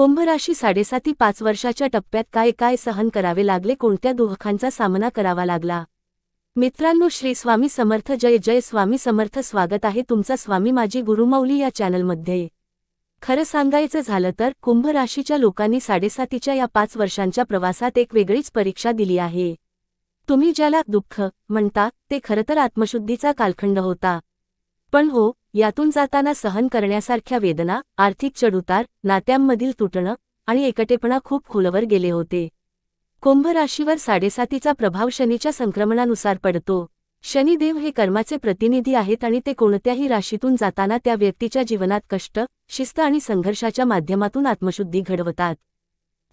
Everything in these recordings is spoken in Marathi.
कुंभराशी साडेसाती पाच वर्षाच्या टप्प्यात काय काय सहन करावे लागले कोणत्या दुःखांचा सामना करावा लागला? मित्रांनो श्री स्वामी समर्थ जय जय स्वामी समर्थ स्वागत आहे तुमचा स्वामी माझी गुरुमौली या चॅनलमध्ये. खरं सांगायचं झालं तर कुंभ राशीच्या लोकांनी साडेसातीच्या या पाच वर्षांच्या प्रवासात एक वेगळीच परीक्षा दिली आहे. तुम्ही ज्याला दुःख म्हणता ते खरं तर आत्मशुद्धीचा कालखंड होता. पण हो यातून जाताना सहन करण्यासारख्या वेदना आर्थिक चढउतार नात्यांमधील तुटणं आणि एकटेपणा खूप खोलवर गेले होते. कुंभ राशीवर साडेसातीचा प्रभाव शनीच्या संक्रमणानुसार पडतो. शनिदेव हे कर्माचे प्रतिनिधी आहेत आणि ते कोणत्याही राशीतून जाताना त्या व्यक्तीच्या जीवनात कष्ट शिस्त आणि संघर्षाच्या माध्यमातून आत्मशुद्धी घडवतात.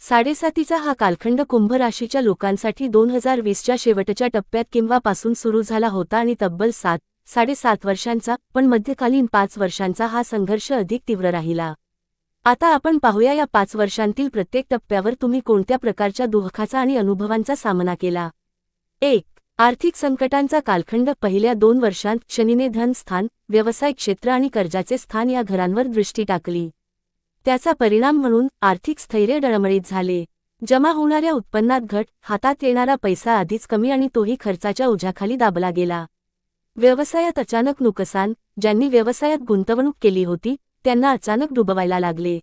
साडेसातीचा हा कालखंड कुंभ राशीच्या लोकांसाठी दोन हजार वीसच्या शेवटच्या टप्प्यात किंवा पासून सुरू झाला होता आणि तब्बल सात साडेसात वर्षांचा पण मध्यकालीन पाच वर्षांचा हा संघर्ष अधिक तीव्र राहिला. आता आपण पाहूया या पाच वर्षांतील प्रत्येक टप्प्यावर तुम्ही कोणत्या प्रकारच्या दुःखाचा आणि अनुभवांचा सामना केला? एक आर्थिक संकटांचा कालखंड पहिल्या दोन वर्षांत शनीने धन स्थान व्यवसाय क्षेत्र आणि कर्जाचे स्थान या घरांवर दृष्टी टाकली. त्याचा परिणाम म्हणून आर्थिक स्थैर्य डळमळीत झाले. जमा होणाऱ्या उत्पन्नात घट हातात येणारा पैसा आधीच कमी आणि तोही खर्चाच्या ओझ्याखाली दाबला गेला. व्यवसायात अचानक नुकसान ज्यांनी व्यवसायात गुंतवणूक केली होती त्यांना अचानक डुबवायला लागले.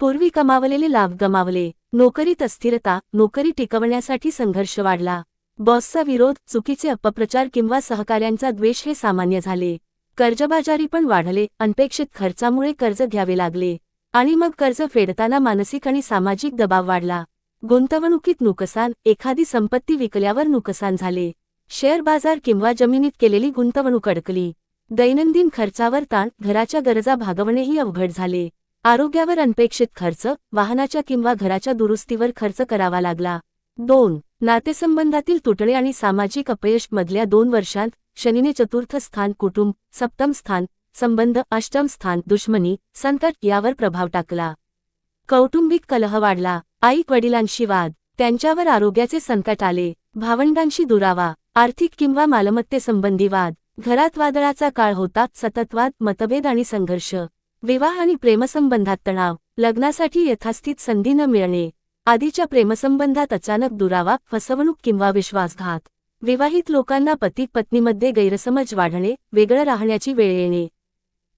पूर्वी कमावलेले लाभ गमावले नोकरीत अस्थिरता नोकरी टिकवण्यासाठी संघर्ष वाढला. बॉसचा विरोध चुकीचे अपप्रचार किंवा सहकाऱ्यांचा द्वेष हे सामान्य झाले. कर्जबाजारी पण वाढले अनपेक्षित खर्चामुळे कर्ज घ्यावे लागले. आणि मग कर्ज फेडताना मानसिक आणि सामाजिक दबाव वाढला. गुंतवणुकीत नुकसान एखादी संपत्ती विकल्यावर नुकसान झाले. शेअर बाजार किंवा जमिनीत केलेली गुंतवणूक अडकली. दैनंदिन खर्चावर ताण घराच्या गरजा भागवणेही अवघड झाले. आरोग्यावर अनपेक्षित खर्च वाहनाच्या किंवा घराच्या दुरुस्तीवर खर्च करावा लागला. दोन नातेसंबंधातील तुटणे आणि सामाजिक अपयश मधल्या दोन वर्षांत शनीने चतुर्थ स्थान कुटुंब सप्तम स्थान संबंध अष्टम स्थान दुश्मनी संकट यावर प्रभाव टाकला. कौटुंबिक कलह वाढला. आईक वडिलांशी वाद. त्यांच्यावर आरोग्याचे संकट आले. भावंडांशी दुरावा आर्थिक किंवा मालमत्तेसंबंधी वाद घरात वादळाचा काळ होता सततवाद मतभेद आणि संघर्ष. विवाह आणि प्रेमसंबंधात तणाव लग्नासाठी यथास्थित संधी न मिळणे आधीच्या प्रेमसंबंधात अचानक दुरावा फसवणूक किंवा विश्वासघात. विवाहित लोकांना पती पत्नीमध्ये गैरसमज वाढणे वेगळं राहण्याची वेळ येणे.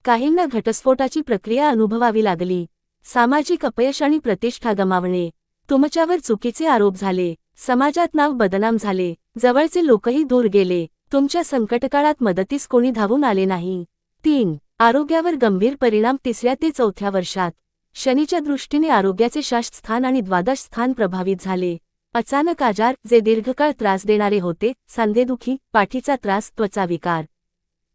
काहींना घटस्फोटाची प्रक्रिया अनुभवावी लागली. सामाजिक अपयश आणि प्रतिष्ठा गमावणे. तुमच्यावर चुकीचे आरोप झाले. समाजात नाव बदनाम झाले. जवळचे लोकही दूर गेले. तुमच्या संकटकाळात मदतीस कोणी धावून आले नाही. तीन. आरोग्यावर गंभीर परिणाम तिसऱ्या ते चौथ्या वर्षात. शनीच्या दृष्टीने आरोग्याचे स्थान आणि द्वादश स्थान प्रभावित झाले. अचानक आजार जे दीर्घकाळ त्रास देणारे होते सांधेदुखी पाठीचा त्रास त्वचा विकार.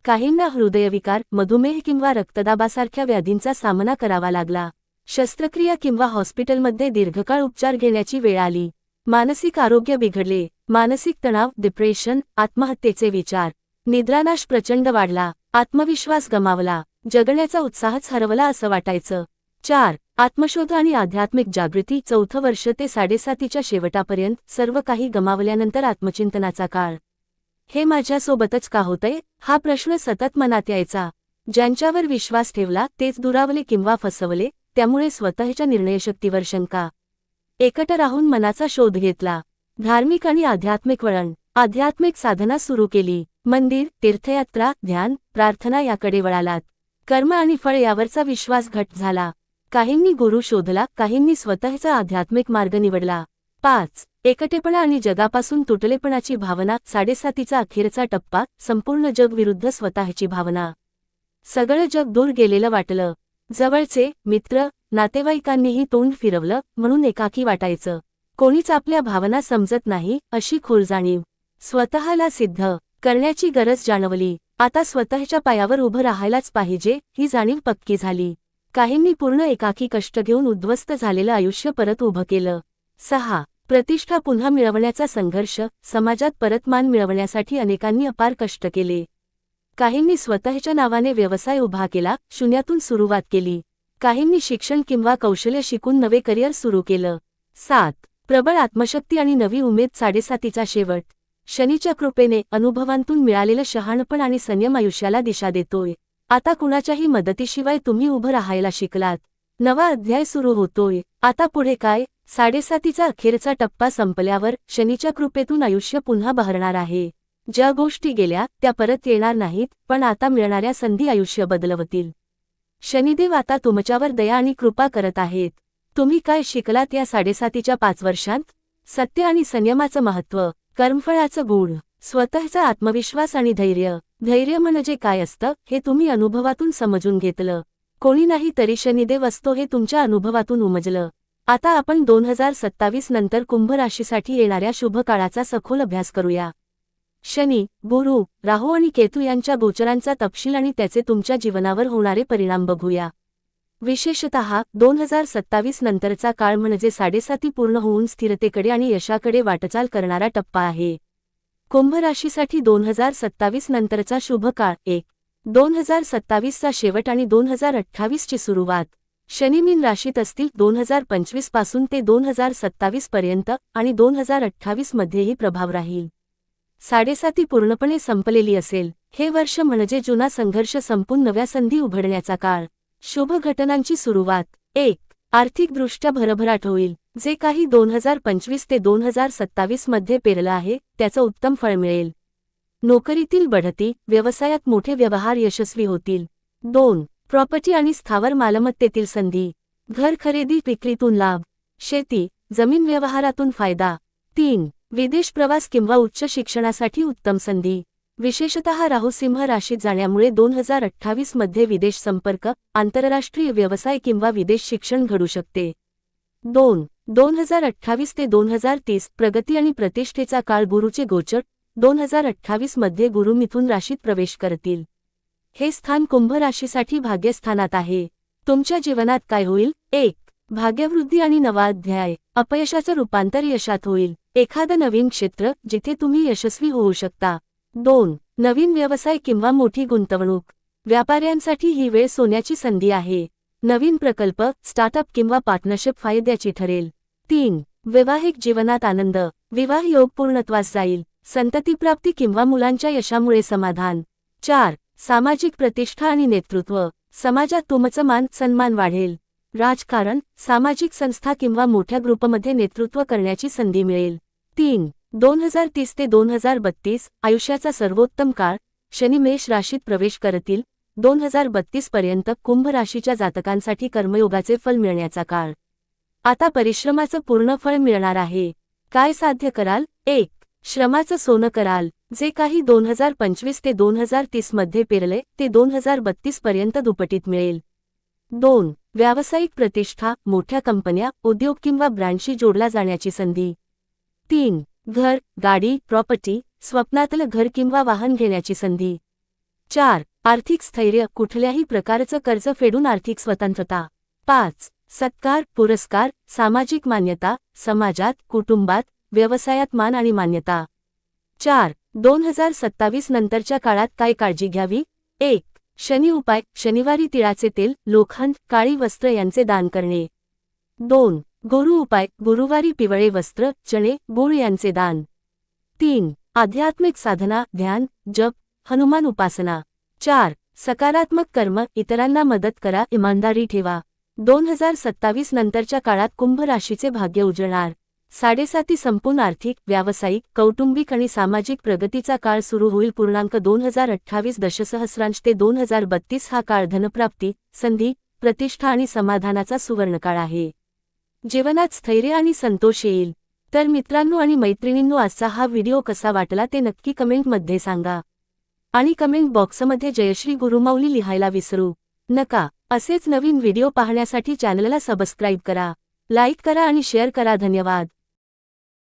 काहींना हृदयविकार मधुमेह किंवा रक्तदाबासारख्या व्याधींचा सामना करावा लागला. शस्त्रक्रिया किंवा हॉस्पिटलमध्ये दीर्घकाळ उपचार घेण्याची वेळ आली. मानसिक आरोग्य बिघडले. मानसिक तणाव डिप्रेशन आत्महत्येचे विचार. निद्रानाश प्रचंड वाढला. आत्मविश्वास गमावला. जगण्याचा उत्साहच हरवला असं वाटायचं. चार. आत्मशोध आणि आध्यात्मिक जागृती चौथं वर्ष ते साडेसातीच्या शेवटापर्यंत सर्व काही गमावल्यानंतर आत्मचिंतनाचा काळ. हे माझ्यासोबतच का होतंय? हा प्रश्न सतत मनात यायचा. ज्यांच्यावर विश्वास ठेवला तेच दुरावले किंवा फसवले त्यामुळे स्वतःच्या निर्णयशक्तीवर शंका. एकट राहून मनाचा शोध घेतला. धार्मिक आणि आध्यात्मिक वळण. आध्यात्मिक साधना सुरू केली. मंदिर तीर्थयात्रा ध्यान प्रार्थना याकडे वळालात. कर्म आणि फळ यावरचा विश्वास घट झाला. काहींनी गुरु शोधला काहींनी स्वतःचा आध्यात्मिक मार्ग निवडला. पाच. एकटेपणा आणि जगापासून तुटलेपणाची भावना साडेसातीचा अखेरचा टप्पा संपूर्ण जग विरुद्ध स्वतःची भावना. सगळं जग दूर गेलेलं वाटलं. जवळचे मित्र नातेवाईकांनीही तोंड फिरवलं म्हणून एकाकी वाटायचं. कोणीच आपल्या भावना समजत नाही अशी खोल जाणीव स्वतःला सिद्ध करण्याची गरज जाणवली. आता स्वतःच्या पायावर उभं राहायलाच पाहिजे ही जाणीव पक्की झाली. काहींनी पूर्ण एकाकी कष्ट घेऊन उद्ध्वस्त झालेलं आयुष्य परत उभं केलं. सहा. प्रतिष्ठा पुन्हा मिळवण्याचा संघर्ष समाजात परत मान मिळवण्यासाठी अनेकांनी अपार कष्ट केले. काहींनी स्वतःच्या नावाने व्यवसाय उभा केला शून्यातून सुरुवात केली. काहींनी शिक्षण किंवा कौशल्य शिकून नवे करिअर सुरू केलं. सात. प्रबळ आत्मशक्ती आणि नवी उमेद साडेसातीचा शेवट. शनीच्या कृपेने अनुभवांतून मिळालेलं शहाणपण आणि संयम आयुष्याला दिशा देतोय. आता कुणाच्याही मदतीशिवाय तुम्ही उभं राहायला शिकलात. नवा अध्याय सुरू होतोय. आता पुढे काय? साडेसातीचा अखेरचा टप्पा संपल्यावर शनीच्या कृपेतून आयुष्य पुन्हा बहरणार आहे. ज्या गोष्टी गेल्या त्या परत येणार नाहीत पण आता मिळणाऱ्या संधी आयुष्य बदलवतील. शनिदेव आता तुमच्यावर दया आणि कृपा करत आहेत. तुम्ही काय शिकलात या साडेसातीच्या पाच वर्षांत? सत्य आणि संयमाचं महत्त्व कर्मफळाचं गुण स्वतःचा आत्मविश्वास आणि धैर्य. धैर्य म्हणजे काय असतं हे तुम्ही अनुभवातून समजून घेतलं. कोणी नाही तरी शनिदेव असतो हे तुमच्या अनुभवातून उमजलं. आता आपण दोन हजार सत्तावीस नंतर कुंभ राशीसाठी येणाऱ्या शुभ काळाचा सखोल अभ्यास करूया. शनी गुरु राहू आणि केतू यांच्या गोचरांचा तपशील आणि त्याचे तुमच्या जीवनावर होणारे परिणाम बघूया. विशेषत दोन हजार सत्तावीस नंतरचा काळ म्हणजे साडेसाती पूर्ण होऊन स्थिरतेकडे आणि यशाकडे वाटचाल करणारा टप्पा आहे. कुंभ राशीसाठी दोन हजार सत्तावीस नंतरचा शुभ काळ एक. दोन हजार सत्तावीसचा शेवट आणि दोन हजार अठ्ठावीसची सुरुवात. शनी मीन राशीत असतील दोन हजार पंचवीसपासून ते दोन हजार सत्तावीस पर्यंत आणि दोन हजार अठ्ठावीस मध्येही प्रभाव राहील. साडेसाती पूर्णपणे संपलेली असेल. हे वर्ष म्हणजे जुना संघर्ष संपून नव्या संधी उघडण्याचा काळ. शुभ घटनांची सुरुवात. एक. आर्थिकदृष्ट्या भरभराट होईल. जे काही दोन हजार पंचवीस ते दोन हजार सत्तावीसमध्ये पेरलं आहे त्याचं उत्तम फळ मिळेल. नोकरीतील बढती व्यवसायात मोठे व्यवहार यशस्वी होतील. दोन. प्रॉपर्टी आणि स्थावर मालमत्तेतील संधी. घर खरेदी विक्रीतून लाभ. शेती जमीन व्यवहारातून फायदा. तीन. विदेश प्रवास किंवा उच्च शिक्षणासाठी उत्तम संधी. विशेषतः राहुसिंह राशीत जाण्यामुळे दोन हजार अठ्ठावीसमध्ये विदेश संपर्क आंतरराष्ट्रीय व्यवसाय किंवा विदेश शिक्षण घडू शकते. दोन दोन हजार अठ्ठावीस ते दोन हजार तीस प्रगती आणि प्रतिष्ठेचा काळ गुरुचे गोचर दोन हजार अठ्ठावीसमध्ये गुरु मिथून राशीत प्रवेश करतील. हे स्थान कुंभ राशीसाठी भाग्यस्थानात आहे. तुमच्या जीवनात काय होईल? एक भाग्यवृद्धी आणि नवा अध्याय. अपयशाचं रूपांतर यशात होईल. एखादं नवीन क्षेत्र जिथे तुम्ही यशस्वी होऊ शकता. दोन नवीन व्यवसाय किंवा मोठी गुंतवणूक. व्यापाऱ्यांसाठी ही वेळ सोन्याची संधी आहे. नवीन प्रकल्प स्टार्टअप किंवा पार्टनरशिप फायद्याची ठरेल. तीन वैवाहिक जीवनात आनंद. विवाह योग पूर्णत्वास जाईल. संततीप्राप्ती किंवा मुलांच्या यशामुळे समाधान. चार सामाजिक प्रतिष्ठा आणि नेतृत्व. समाजात तुमचं मान सन्मान वाढेल. राजकारण सामाजिक संस्था किंवा मोठ्या ग्रुपमध्ये नेतृत्व करण्याची संधी मिळेल. तीन दोन हजार तीस ते दोन हजार बत्तीस आयुष्याचा सर्वोत्तम काळ शनी मेष राशीत प्रवेश करतील. दोन हजार बत्तीस पर्यंत कुंभ राशीच्या जातकांसाठी कर्मयोगाचे फल मिळण्याचा काळ. आता परिश्रमाचं पूर्ण फळ मिळणार आहे. काय साध्य कराल? एक श्रमाचं सोनं कराल. जे काही दोन हजार पंचवीस ते दोन हजार तीसमध्ये पेरले ते दोन हजार बत्तीस पर्यंत दुपटीत मिळेल. दोन व्यावसायिक प्रतिष्ठा मोठ्या कंपन्या उद्योग किंवा ब्रँडशी जोडला जाण्याची संधी. तीन घर गाडी प्रॉपर्टी स्वप्नातलं घर किंवा वाहन घेण्याची संधी. चार आर्थिक स्थैर्य कुठल्याही प्रकारचं कर्ज फेडून आर्थिक स्वतंत्रता. पाच सत्कार पुरस्कार सामाजिक मान्यता समाजात कुटुंबात व्यवसायात मान आणि मान्यता. चार दोन हजार सत्तावीस नंतरच्या काळात काय काळजी घ्यावी? एक शनी उपाय शनिवारी तिळाचे तेल लोखंड काळी वस्त्र यांचे दान करणे. दोन गुरु उपाय गुरुवारी पिवळे वस्त्र चणे गुळ यांचे दान. तीन आध्यात्मिक साधना ध्यान जप हनुमान उपासना. चार सकारात्मक कर्म इतरांना मदत करा इमानदारी ठेवा. दोन हजार सत्तावीस नंतरच्या काळात कुंभ राशीचे भाग्य उजळणार. साडेसाती संपूर्ण आर्थिक व्यावसायिक कौटुंबिक आणि सामाजिक प्रगतीचा काळ सुरू होईल. पूर्णांक दोन हजार अठ्ठावीस दशसहस्रांश ते दोन हजार बत्तीस हा काळ धनप्राप्ती संधी प्रतिष्ठा आणि समाधानाचा सुवर्णकाळ आहे. जीवनात स्थैर्य आणि संतोष येईल. तर मित्रांनो आणि मैत्रिणींनो आजचा हा व्हिडिओ कसा वाटला ते नक्की कमेंटमध्ये सांगा. आणि कमेंट बॉक्समध्ये जयश्री गुरुमाऊली लिहायला विसरू नका. असेच नवीन व्हिडिओ पाहण्यासाठी चॅनलला सबस्क्राईब करा लाईक करा आणि शेअर करा. धन्यवाद.